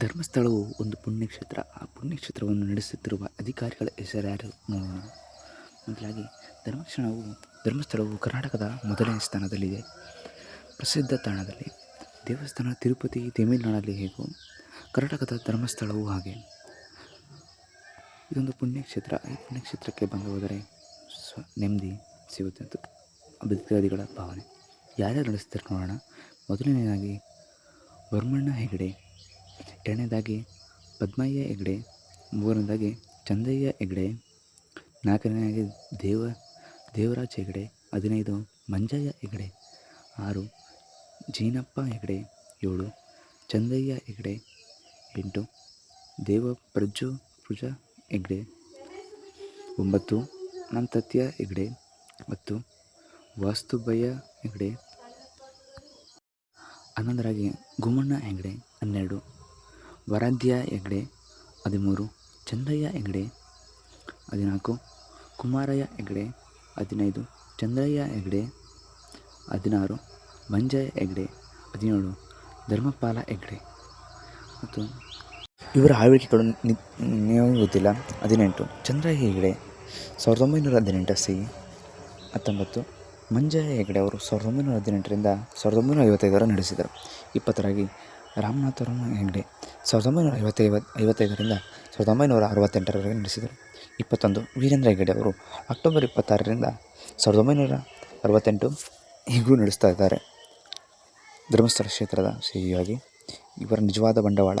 ಧರ್ಮಸ್ಥಳವು ಒಂದು ಪುಣ್ಯಕ್ಷೇತ್ರ. ಆ ಪುಣ್ಯಕ್ಷೇತ್ರವನ್ನು ನಡೆಸುತ್ತಿರುವ ಅಧಿಕಾರಿಗಳ ಹೆಸರ್ಯಾರು ನೋಡೋಣ ಮೊದಲಾಗಿ ಧರ್ಮಕ್ಷಣವು, ಧರ್ಮಸ್ಥಳವು ಕರ್ನಾಟಕದ ಮೊದಲನೇ ಸ್ಥಾನದಲ್ಲಿದೆ. ಪ್ರಸಿದ್ಧ ತಾಣದಲ್ಲಿ ದೇವಸ್ಥಾನ ತಿರುಪತಿ, ತಮಿಳುನಾಡಲ್ಲಿ ಹೇಗೋ ಕರ್ನಾಟಕದ ಧರ್ಮಸ್ಥಳವೂ ಹಾಗೆ. ಇದೊಂದು ಪುಣ್ಯಕ್ಷೇತ್ರ. ಈ ಪುಣ್ಯಕ್ಷೇತ್ರಕ್ಕೆ ಬಂದು ಹೋದರೆ ಸ್ವ, ನೆಮ್ಮದಿ ಸಿಗುತ್ತೆ ಅಂತ ಭಕ್ತಾದಿಗಳ ಭಾವನೆ. ಯಾರ್ಯಾರು ನಡೆಸ್ತಾರೆ ನೋಡೋಣ. ಮೊದಲನೇದಾಗಿ ವರ್ಮಣ್ಣ ಹೆಗಡೆ. ಎರಡನೇದಾಗಿ ಪದ್ಮಯ್ಯ ಹೆಗ್ಡೆ, ಮೂರನೇದಾಗಿ ಚಂದಯ್ಯ ಹೆಗ್ಡೆ, ನಾಲ್ಕನೇದಾಗಿ ದೇವ, ದೇವರಾಜ್ ಹೆಗ್ಡೆ, ಹದಿನೈದು ಮಂಜಯ್ಯ ಹೆಗ್ಡೆ, ಆರು ಜೀನಪ್ಪ ಹೆಗ್ಡೆ, ಏಳು ಚಂದಯ್ಯ ಹೆಗ್ಡೆ, ಎಂಟು ದೇವ ಪ್ರಜ್ಜು ಪೂಜಾ ಹೆಗ್ಡೆ, ಒಂಬತ್ತು ನಂತತ್ಯ ಹೆಗ್ಡೆ ಮತ್ತು ವಾಸ್ತುಭಯ್ಯ ಹೆಗ್ಡೆ, ಹನ್ನೊಂದರಾಗಿ ಗುಮ್ಮಣ್ಣ ಹೆಗ್ಡೆ, ಹನ್ನೆರಡು ವರಾಧ್ಯ ಹೆಗ್ಡೆ, ಹದಿಮೂರು. ಚಂದಯ್ಯ ಹೆಗ್ಡೆ, ಹದಿನಾಲ್ಕು. ಕುಮಾರಯ್ಯ ಹೆಗ್ಡೆ, ಹದಿನೈದು. ಚಂದ್ರಯ್ಯ ಹೆಗ್ಡೆ, ಹದಿನಾರು. ಮಂಜಯ್ಯ ಹೆಗ್ಡೆ, ಹದಿನೇಳು. ಧರ್ಮಪಾಲ ಹೆಗ್ಡೆ. ಮತ್ತು ಇವರ ಆಳ್ವಿಕೆಗಳು ನೀವು ಗೊತ್ತಿಲ್ಲ. ಹದಿನೆಂಟು. ಚಂದ್ರಯ್ಯ ಹೆಗ್ಡೆ, ಸಾವಿರದ ಒಂಬೈನೂರ ಹದಿನೆಂಟು ಸಿ. ಹತ್ತೊಂಬತ್ತು. ಮಂಜಯ್ಯ ಹೆಗ್ಡೆ ಅವರು ಸಾವಿರದ ಒಂಬೈನೂರ ಹದಿನೆಂಟರಿಂದ ಸಾವಿರದ ಒಂಬೈನೂರ ಐವತ್ತೈದರ ನಡೆಸಿದರು. ಇಪ್ಪತ್ತರಾಗಿ ರಾಮನಾಥರಮ ಹೆಗ್ಡೆ. ಸಾವಿರದ ಒಂಬೈನೂರ ಐವತ್ತೈವತ್ತು ಐವತ್ತೈದರಿಂದ ಸಾವಿರದ ಒಂಬೈನೂರ ಅರವತ್ತೆಂಟರವರೆಗೆ ನಡೆಸಿದರು. ಇಪ್ಪತ್ತೊಂದು, ವೀರೇಂದ್ರ ಹೆಗ್ಡೆ ಅವರು ಅಕ್ಟೋಬರ್ ಇಪ್ಪತ್ತಾರರಿಂದ ಸಾವಿರದ ಒಂಬೈನೂರ ಅರವತ್ತೆಂಟು ಹೀಗೂ ನಡೆಸ್ತಾ ಇದ್ದಾರೆ. ಧರ್ಮಸ್ಥಳ ಕ್ಷೇತ್ರದ ಸಿಹಿಯಾಗಿ ಇವರ ನಿಜವಾದ ಬಂಡವಾಳ